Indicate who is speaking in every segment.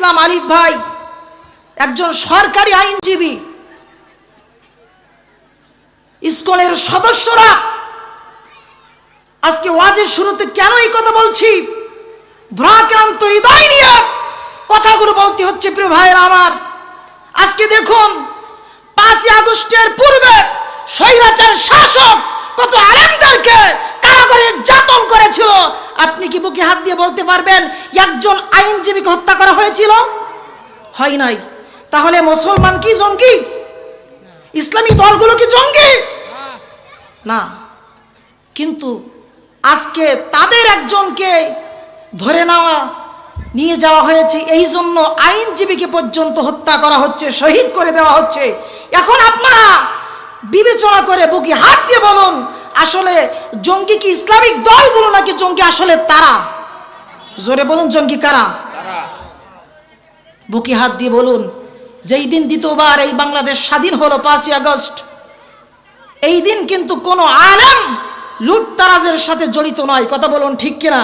Speaker 1: ইসলাম আলিফ ভাই একজন সরকারি আইনজীবী। স্কুলের সদস্যরা আজকে ওয়াজের শুরুতে কেন এই কথা বলছি? ভ্রাক্রান্ত হৃদয় নিয়ে কথাগুলো বলতে হচ্ছে প্রিয় ভাইয়েরা আমার। আজকে দেখুন, পাঁচই আগস্টের পূর্বে স্বৈরাচার শাসক কত আলেমদেরকে কারাগারে যাতন করেছিল। আপনি কি বুকে হাত দিয়ে বলতে পারবেন, একজন আইনজীবীকে হত্যা করা হয়েছিল? হয় নাই। তাহলে মুসলমান কি জঙ্গি? ইসলামী দলগুলো কি জঙ্গি? না। কিন্তু আজকে তাদের একজনকে ধরে নেওয়া, নিয়ে যাওয়া হয়েছে, এই জন্য আইনজীবীকে পর্যন্ত হত্যা করা হচ্ছে, শহীদ করে দেওয়া হচ্ছে। এখন আপনারা বিবেচনা করে বুকে হাত দিয়ে বলুন আসলে জঙ্গি কি ইসলামিক দলগুলো নাকি জঙ্গি আসলে তারা? জোরে বলুন জঙ্গি কারা? বুকি হাত দিয়ে বলুন যেই দিন দ্বিতীয়বার এই বাংলাদেশ স্বাধীন হলো পাঁচই আগস্ট এই দিন কিন্তু কোনো আলেম লুটতারাজের সাথে জড়িত নয়। কথা বলুন ঠিক কিনা?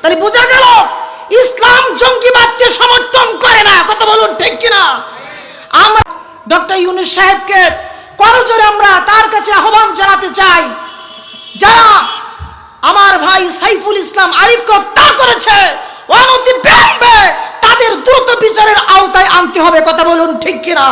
Speaker 1: তাহলে বোঝা গেল ইসলাম জঙ্গিবাদকে সমর্থন করে না। কথা বলুন ঠিক কিনা? আমরা ডক্টর ইউনুস সাহেবকে করজোরে আমরা তার কাছে আহ্বান জানাতে চাই যারা আমার ভাই সাইফুল ইসলাম আরিফকে হত্যা করেছে তাদের দ্রুত বিচারের আওতায় আনতে হবে, কথা বলুন ঠিক কিনা?